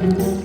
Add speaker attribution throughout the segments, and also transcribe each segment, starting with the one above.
Speaker 1: thank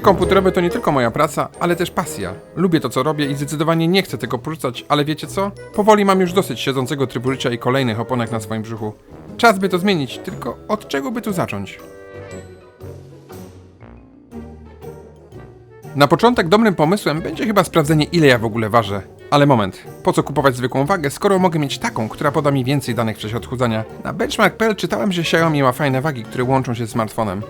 Speaker 1: Gry komputerowe to nie tylko moja praca, ale też pasja. Lubię to, co robię i zdecydowanie nie chcę tego porzucać, ale wiecie co? Powoli mam już dosyć siedzącego trybu życia i kolejnych oponek na swoim brzuchu. Czas by to zmienić, tylko od czego by tu zacząć? Na początek dobrym pomysłem będzie chyba sprawdzenie, ile ja w ogóle ważę. Ale moment, po co kupować zwykłą wagę, skoro mogę mieć taką, która poda mi więcej danych w czasie odchudzania? Na benchmark.pl czytałem, że Xiaomi ma fajne wagi, które łączą się z smartfonem.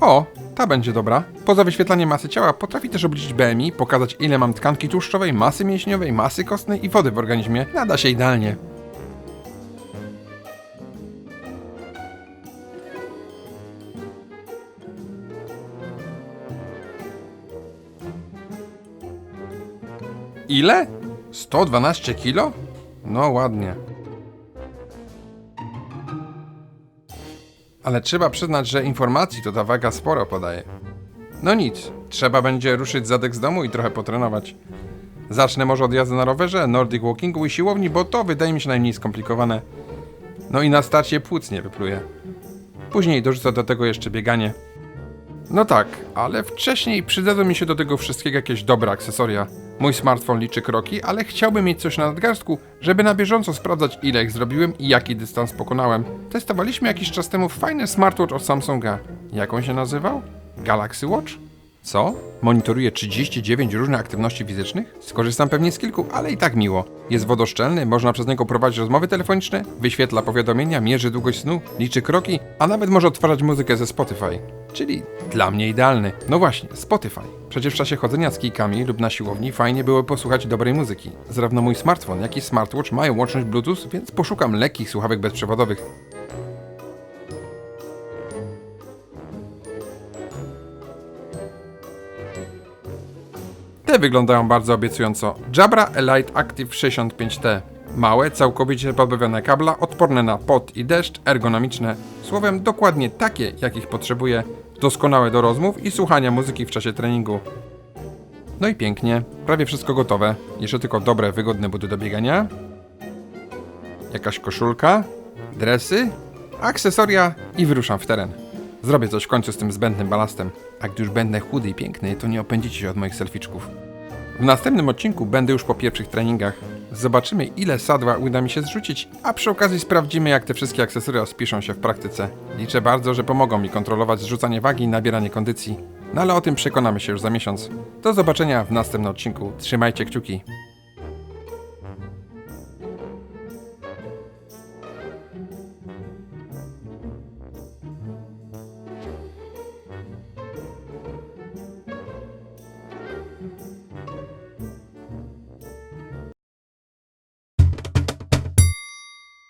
Speaker 1: O, ta będzie dobra. Poza wyświetlaniem masy ciała potrafi też obliczyć BMI, pokazać ile mam tkanki tłuszczowej, masy mięśniowej, masy kostnej i wody w organizmie. Nada się idealnie. Ile? 112 kilo? No ładnie. Ale trzeba przyznać, że informacji to ta waga sporo podaje. No nic, trzeba będzie ruszyć zadek z domu i trochę potrenować. Zacznę może od jazdy na rowerze, nordic walkingu i siłowni, bo to wydaje mi się najmniej skomplikowane. No i na starcie płuc nie wypluję. Później dorzucę do tego jeszcze bieganie. No tak, ale wcześniej przydadzą mi się do tego wszystkiego jakieś dobre akcesoria. Mój smartfon liczy kroki, ale chciałbym mieć coś na nadgarstku, żeby na bieżąco sprawdzać ile ich zrobiłem i jaki dystans pokonałem. Testowaliśmy jakiś czas temu fajny smartwatch od Samsunga. Jak on się nazywał? Galaxy Watch? Co? Monitoruje 39 różnych aktywności fizycznych? Skorzystam pewnie z kilku, ale i tak miło. Jest wodoszczelny, można przez niego prowadzić rozmowy telefoniczne, wyświetla powiadomienia, mierzy długość snu, liczy kroki, a nawet może odtwarzać muzykę ze Spotify. Czyli dla mnie idealny. No właśnie, Spotify. Przecież w czasie chodzenia z kijkami lub na siłowni fajnie było posłuchać dobrej muzyki. Zarówno mój smartfon, jak i smartwatch mają łączność Bluetooth, więc poszukam lekkich słuchawek bezprzewodowych. Te wyglądają bardzo obiecująco. Jabra Elite Active 65T. Małe, całkowicie pozbawione kabla, odporne na pot i deszcz, ergonomiczne. Słowem, dokładnie takie, jakich potrzebuję. Doskonałe do rozmów i słuchania muzyki w czasie treningu. No i pięknie, prawie wszystko gotowe. Jeszcze tylko dobre, wygodne buty do biegania. Jakaś koszulka, dresy, akcesoria i wyruszam w teren. Zrobię coś w końcu z tym zbędnym balastem. A gdy już będę chudy i piękny, to nie opędzicie się od moich selficzków. W następnym odcinku będę już po pierwszych treningach. Zobaczymy, ile sadła uda mi się zrzucić, a przy okazji sprawdzimy, jak te wszystkie akcesoria spiszą się w praktyce. Liczę bardzo, że pomogą mi kontrolować zrzucanie wagi i nabieranie kondycji. No ale o tym przekonamy się już za miesiąc. Do zobaczenia w następnym odcinku. Trzymajcie kciuki.